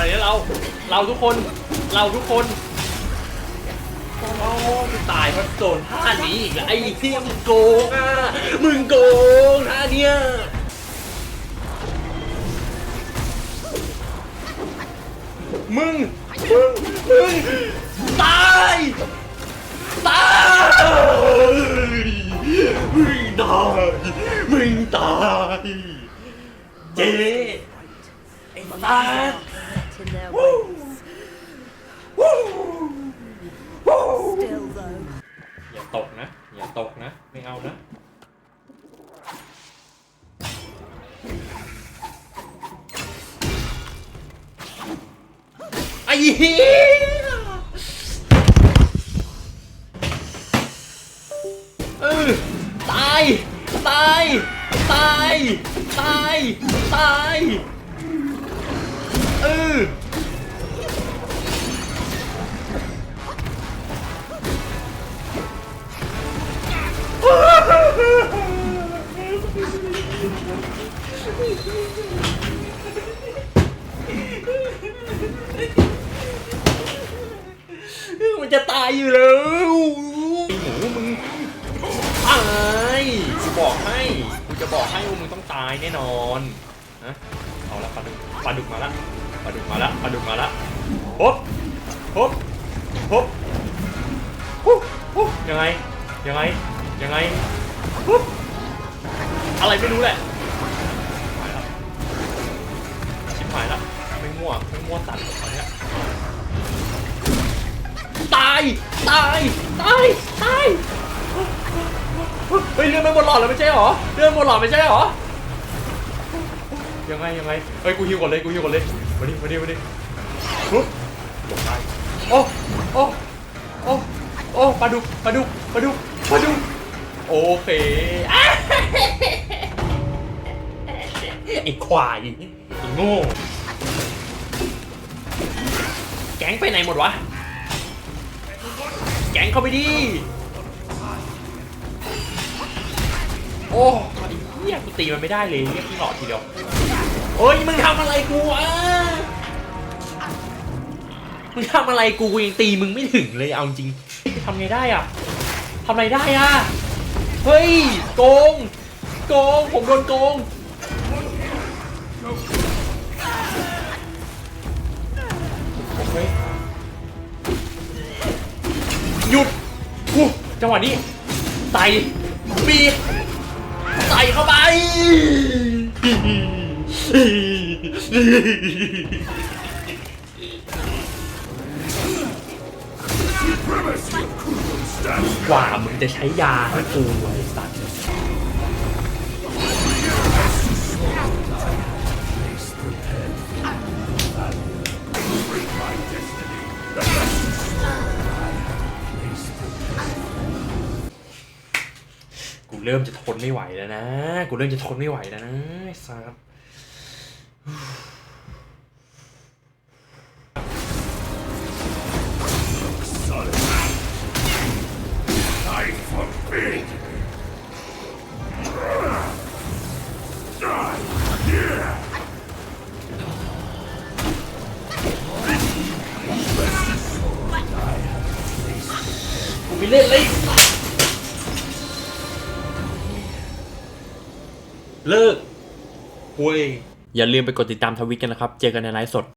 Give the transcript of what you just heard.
อะไรนะเรา เราทุกคน เราทุกคน โอ้ตายเพราะโดนท่านี้อีกแล้วไอ้เที่ยมึงโกงอะ มึงโกงท่าเนี้ยมึง มึง มึง ตาย ตาย มึงตาย มึงตาย เจ๊ไอ้ตาย in their ways. Still, though, อย่าตกนะ อย่าตกนะ ไม่เอานะ ไอ้เหี้ยเออตาย ตาย ตาย ตาย ตาย มันจะตายอยู่แล้วหมูมึงตายกูบอกให้กูจะบอกให้ว่ามึงต้องตายแน่นอนนะเอาละปลาดุกปลาดุกมาละปลาดุกมาละปลาดุกมาละฮบฮบฮบฮู้ฮู้ยังไงยังไงยังไงฮู้อะไรไม่รู้แหละ หายละไม่มั่วไม่มั่วสัตว์ตอนเนี้ยตายตายตายตายเฮ้ยเรื่องมันหมดหลอดแล้วไม่ใช่หรอเรื่องหมดหลอดไม่ใช่หรอยังไงยังไงเฮ้ยกูฮิวก่อนเลยกูฮิวก่อนเลยมาดิมาดิมาดิปุ๊บจบได้โอ้โอ้โอ้โอ้ปลาดุกปลาดุกปลาดุกปลาดุกโอเคอะ ไอ้ควายไอ้โง่แก๊งไปไหนหมดวะ แก๊งเข้าไปดิ โอ้ไอ้เหี้ยกูตีมันไม่ได้เลยเรียกพี่หลอดทีเดียวโอ้ยมึงทำอะไรกูอะมึงทำอะไรกูกูยังตีมึงไม่ถึงเลยเอาจริงทำไงได้อะทำอะไรได้อะ เฮ้ยโกงโกงผมโดนโกง หยุดกูจังหวะนี้ใส่บีบใส่เข้าไปกว่ามึงจะใช้ยาให้กูไอ้สัตว์ กูเริ่มจะทนไม่ไหวแล้วนะ กูเริ่มจะทนไม่ไหวแล้วนะสัตว์ I forbid. Yeah. กูไม่เล่นเลย เลิกหวย อย่าลืมไปกดติดตามทวิตกันนะครับ เจอกันในไลฟ์สด